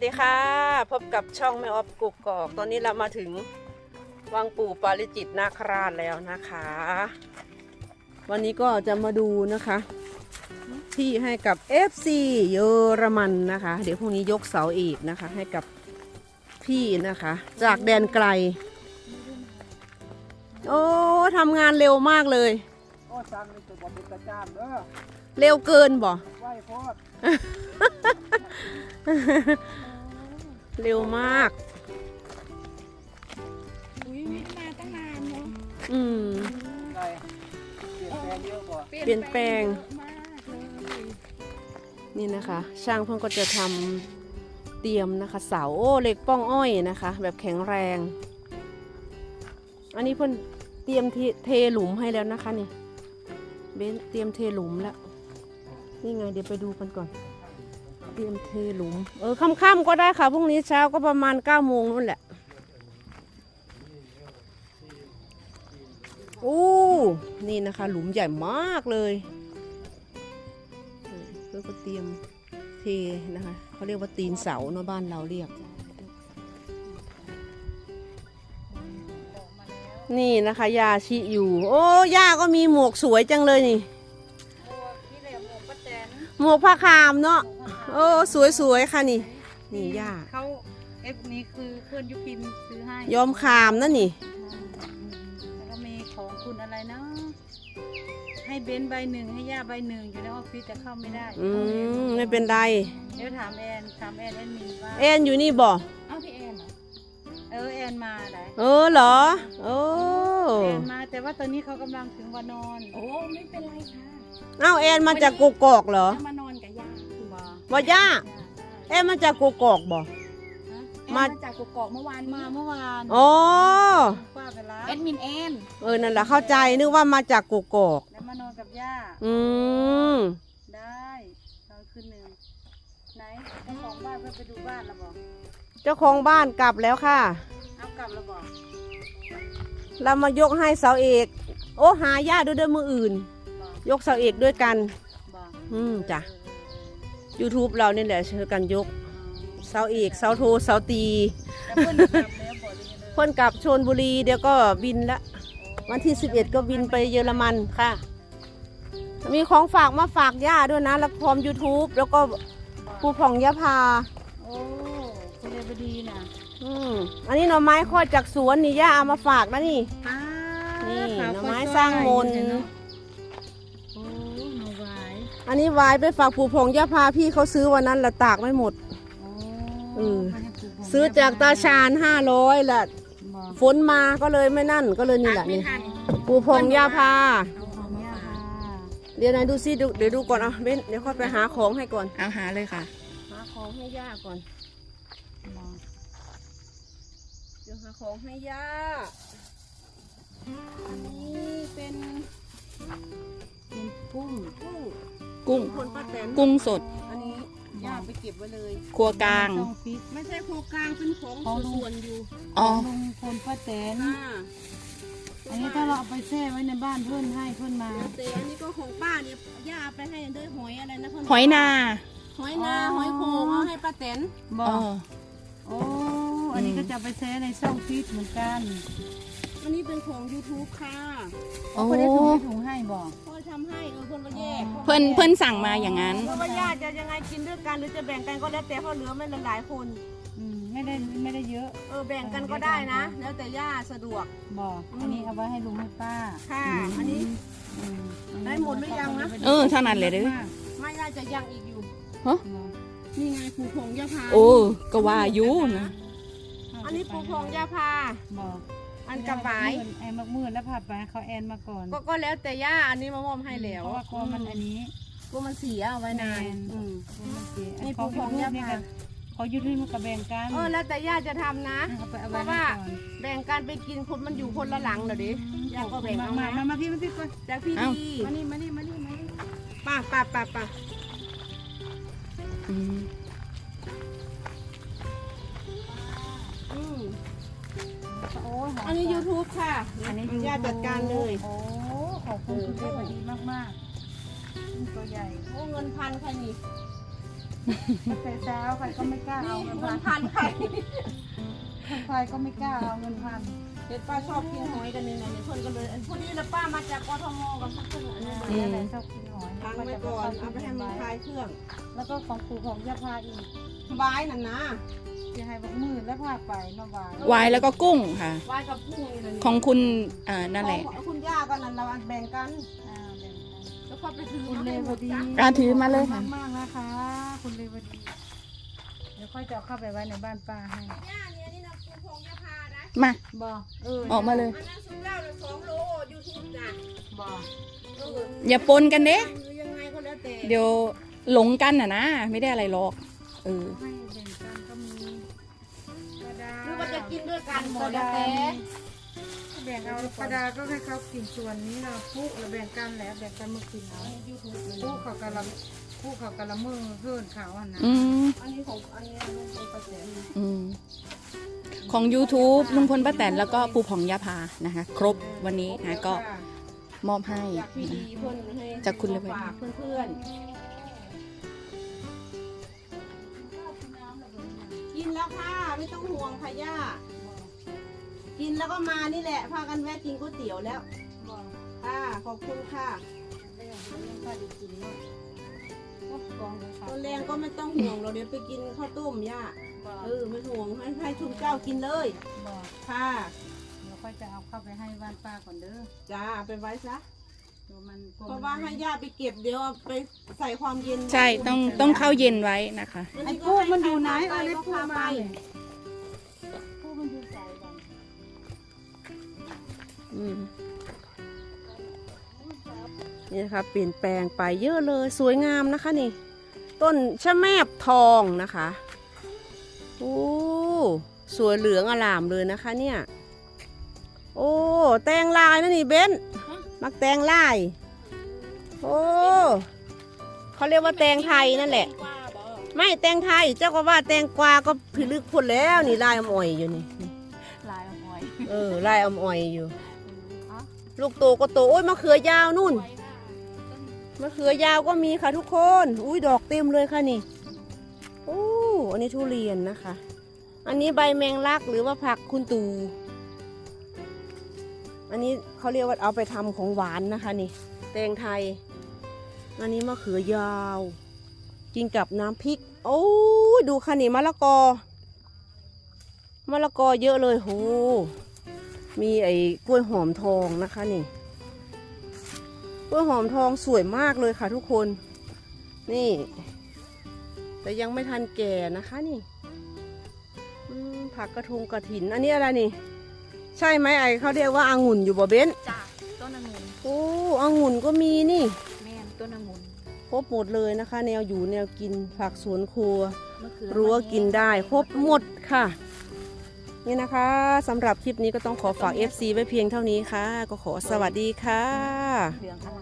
สวัสดีค่ะ พบกับช่องแม่ออฟกุกกอก ตอนนี้เรามาถึงวังปู่ปาริจิตนาคราชแล้วนะคะ วันนี้ก็จะมาดูนะคะ ที่ให้กับ FC เยอรมันนะคะ เดี๋ยวพรุ่งนี้ยกเสาอีกนะคะ ให้กับพี่นะคะ จากแดนไกล โอ้ทำงานเร็วมากเลย โอ้สั่งนี่ตัวบอกเป็นตาจานเด้อเร็วเกินบ่ไหวโพอด เร็วมาก อุ้ยไม่มาตั้งนานเนาะอืมได้เปลี่ยนแปลงเยอะกว่าเปลี่ยนแปลง เยอะมากเลยนี่นะคะ ช่างเพิ่งก็จะทำเตรียมนะคะ เสาโอ้เหล็กป้องอ้อยนะคะ แบบแข็งแรง อันนี้เพิ่นเตรียมเทเทหลุมให้แล้วนะคะนี่เบนเตรียมเทหลุมแล้ว นี่ไงเดี๋ยวไปดูกันก่อน เตรียมเทหลุม เออค่ำๆก็ได้ค่ะพรุ่งนี้เช้าก็ประมาณ9ก้าโมงนู่นแหละอู้นี่นะคะ หลุมใหญ่มากเลยเพื่อก็เตรียมเทนะคะเขาเรียกว่าตีนเสาเนาะบ้านเราเรียก นี่นะคะยาชิอยู่ โอ้ยาก็มีหมวกสวยจังเลยนี่นี่แหละหมวกป้าแตนหมวกผ้าคามเนาะ โอ้สวยๆค่ะนี่ นี่ย่าเขาเอฟนี้คือเพื่อนยุพินซื้อให้ยอมคามนะนี่แล้วก็มีของคุณอะไรเนาะให้เบนซ์ใบหนึ่งให้ย่าใบหนึ่งอยู่ในออฟฟิศแต่เข้าไม่ได้อืมไม่เป็นไรเดี๋ยวถามแอนถามแอนแอนมีว่าแอนอยู่นี่บ่เอ้าพี่แอนเหรอเออแอนมาไหนเออเหรอโอ้แอนมาแต่ว่าตอนนี้เขากำลังถึงวันนอนโอ้ไม่เป็นไรค่ะเอ้าแอนมาจากกกอกเหรอจะมานอนกับย่า คือว่าว่าย่าแอนมาจากกกอกบ่ มา มาจากกกอกเมื่อวานมาเมื่อวานอ๋อ ป้าไปรับแอดมินแอนเออ นั่นแหละเข้าใจนึกว่ามาจากกกอก แล้วมานอนกับย่าอืมได้ตอนคืนหนึ่งไหนเจ้าของบ้านเพื่อไปดูบ้านเราบอกเจ้าของบ้านกลับแล้วค่ะ เอากลับเราบอกเรามายกให้เสาเอก โอ้หาญาติด้วยเด้อมืออื่น บอกยกเสาเอกด้วยกัน บอกอืมจ้ะ YouTube เราเนี่ยแหละเชิญกันยกเสาเอกเสาโทเสาตี แล้วเพื่อนกลับแล้วบอกยังไงเลยเพ่นกลับชนบุรีเดี๋ยวก็บินละ วันที่ 11 ก็บินไปเยอรมันค่ะ มีของฝากมาฝากย่าด้วยนะ แล้วพร้อม YouTube แล้วก็ปูผ่องยะพา โอ้คุณเรบดีน่ะอืมอันนี้หน่อไม้ข้อจากสวนนี่ย่าเอามาฝากนะนี่ป้านี่ขาวหน่อไม้ค่อยๆสร้างมนต์ เนาะโอ้หน่อไม้ อันนี้วายไปฝากปูผ่องยะพาพี่เขาซื้อวันนั้นละตากไม่หมดโอ้เออเขาให้ปลูกผมซื้อจากตาชาญห้าร้อยละบอกฝนมาก็เลยไม่นั่นก็เลยนี่แหละนี่ทันปูผ่องยาพาเอาของย่าค่ะเดี๋ยวไหนดูซิดูเดี๋ยวดูก่อนอะเบ้นเดี๋ยวค่อยไปหาของให้ก่อน เอาหาเลยค่ะ หาของให้ย่าก่อน เดี๋ยวหาของให้ย่า อันนี้เป็น เป็นกุ้งกุ้ง กุ้ง คนป้าแตนกุ้งสด อันนี้ย่าไปเก็บไว้เลย ครัวกลาง ต้องฟิตไม่ใช่โครงกลางเป็นของของลุงส่วนอยู่อ๋อ ลุงคนป้าแตนอ่าอันนี้ถ้าเราเอาไปแช่ไว้ในบ้านเพื่อนให้เพื่อนมา แต่อันนี้ก็ของป้าเนี่ยย่าเอาไปให้ด้วยหอยอะไรนะเพิ่นหอยนาหอยนาหอยโขงเอาให้ป้าแตนบออ๋อกโอ้ อันนี้ก็จะเอาไปแช่ในช่องฟิตเหมือนกัน อันนี้เป็นของ YouTube ค่ะโอ้เขาได้ถุงให้ถุงให้บอกพ่อทำให้เออเพื่อนก็แยกเพื่อนเพื่อนสั่งมาอย่างนั้น เพราะว่าญาติจะยังไงกินด้วยกันหรือจะแบ่งกันก็แล้วแต่เพราะเหลือไม่หลายๆคน อืมไม่ได้ไม่ได้เยอะเออแบ่งกันก็ได้นะ แล้วแต่ย่าสะดวก บอกอันนี้เอาไว้ให้ลุงให้ป้าค่ะ อันนี้ อืมได้หมดหรือยังนะ เออเท่านั้นเลยเด้อมากไม่ย่าจะยังอีกอยู่ฮะเนาะนี่ไงผูพงยาพาโอ้ก็ว่าอยู่นะอันนี้ผูพงยาพาบอก อันกระบาย แอนมักมืดแล้วผัดไปเขาแอนมาก่อนก็ก็แล้วแต่ย่าอันนี้มามอมให้แล้วเพราะว่ากลัวมันอันนี้กลัวมันเสียเอาไว้นานแมนอืมกลัวมันเสียนี่เขาปลูกของยูย่าทูบนี่พากันเขายูทูบมันกับแบ่งกันเออแล้วแต่ย่าจะทำนะเอาไปเอาเพไว้ราะให้ว่าก่อนแบ่งกันไปกินคนมันอยู่คนละหลังเหรอดิย่าก็แบ่งมาเอามานะมามาพี่มาพี่ก่อนจากพี่เอ้าดีมานี่มานี่มานี่มานี่ ป่ะป่ะป่ะป่ะ อ้ยหมอันนี้ YouTube ค่ะอันนี้ย่าจัดการเลยโอ้ขอบคุณคุณเทพดีมากมากๆตัวใหญ่โอ้เงินพันค่ะนี่แต่เช้าใครก็ไม่กล้าเอาเงินพันพันใครใครก็ไม่กล้าเอาเงินพันเห็นป้าชอบกินหอยกันนี่นะเนี่ยเพื่อนก็เลยอันพวกนี้ละป้ามาจากกทมกับพวกเพื่อนอันนี้อืมแต่ชอบกินหอยทางไว้ก่อนเอาไปให้มันคลายเครื่อง แล้วก็ของปู่ของยาพาอีกบายนั่นนะ ที่ให้บักมือแล้วพาไปมาบายวายแล้วก็กุ้งค่ะบายกับผู้นี่นะของคุณอ่านั่นแหละ ของคุณย่ากันนั่นเราแบ่งกันอ่าแบ่งกันแล้วก็ไปถือคุณเลวดีอ่าถือมาเลยค่ะขอบณมากๆนะคะ คุณเลวดี เดี๋ยวค่อยจะเอาเข้าไปไว้ในบ้านป้าให้ย่าเนี่ยนี่นะคุณพงยาพานะมาบอกเออออกมาเลย อันนั้นซุปเหล้าน่ะสองโลยูทูบจ้ะบอกเอออย่าปนกันเด้หรือยังไงก็แล้วแต่เดี๋ยวหลงกันน่ะนะ ไม่ได้อะไรหรอก เออ ให้แบ่ง กินด้วยกันหมกดระแล้วดาแต่ษแบ่งเอากระดาษก็ให้เขากินส่วนนี้เราปุ๊เราแบ่งกันแล้วแบ่งกันมากินเอาปุ๊เขากะละปุ๊เขากะละมือเพื่อนเขาอะนะอืมอันนี้ของอันนี้ลุงพลป้าแตนอืมของ YouTube ลุงพลป้าแตนแล้วก็ปูผ่องยาพานะคะ ครบวันนี้นะก็มอบให้จากพี่ดีเพื่อนให้จากคุณเลย ฝากเพื่อนๆ ไม่ต้องห่วงค่ะย่า กินแล้วก็มานี่แหละ พากันแวะกินก๋วยเตี๋ยวแล้ว บอกค่ะขอบคุณค่ะ ได้อย่างนี้ก็ดีกินเนาะก็กองเลยค่ะตอนแรงก็ไม่ต้องห่วงเราเดี๋ยวไปกินข้าวต้มย่า บอกเออไม่ห่วงให้ให้ชุมเจ้ากินเลย บอกค่ะ เดี๋ยวค่อยจะเอาเข้าไปให้บ้านป้าก่อนเด้อจ้าไปไว้ซะ เดี๋ยวมันกลัเพราะว่าให้ย่าไปเก็บเดี๋ยวเอาไปใส่ความเย็นใช่ต้องต้องเข้าเย็นไว้นะคะ ไอ้ปูมันอยู่ไหนเอาเอาเล็เล็กบปูปูมามาเลย นี่นะคะเปลี่ยนแปลงไปเยอะเลยสวยงามนะคะนี่ ต้นชะแมบทองนะคะโอ้สวยเหลืองอลามเลยนะคะเนี่ย โอ้แตงลายนะนี่เบนมักแตงลาย โอ้เขาเรียกว่าแตงไทยนั่นแหละ ไม่แตงไทยเจ้าก็ว่าแตงกวาก็พิลึกพุ่นแล้วนี่ลายอมอ่อยอยู่นี่นี่ลายหอยเออลายอมอ่อยอยู่ ลูกโตก็โตโอ้ยมะเขือยาวนู่นมะเขือยาวก็มีค่ะทุกคน อุ้ยดอกเต็มเลยค่ะนี่โอ้อันนี้ทุเรียนนะคะ อันนี้ใบแมงลักหรือว่าผักคุณตูอันนี้เขาเรียกว่าเอาไปทำของหวานนะคะนี่แตงไทย อันนี้มะเขือยาว กินกับน้ำพริก โอ้ดูค่ะนี่มะละกอมะละกอเยอะเลยโห มีไอ้กล้วยหอมทองนะคะนี่ กล้วยหอมทองสวยมากเลยค่ะทุกคน นี่ แต่ยังไม่ทันแก่นะคะนี่อืมผักกระทงกระถิน อันนี้อะไรนี่ ใช่ไหมไอ้เขาเรียกว่าอางุ่นอยู่บ่เบ้นจ้าต้นองุ่นโอ้อางุ่นก็มีนี่ แม่นต้นองุ่นครบหมดเลยนะคะ แนวอยู่แนวกินผักสวนครัวมะเขือรั้วกินได้ครบหมดค่ะ นี่นะคะสำหรับคลิปนี้ก็ต้องขอฝาก FC ไว้เพียงเท่านี้ค่ะ ก็ขอสวัสดีค่ะ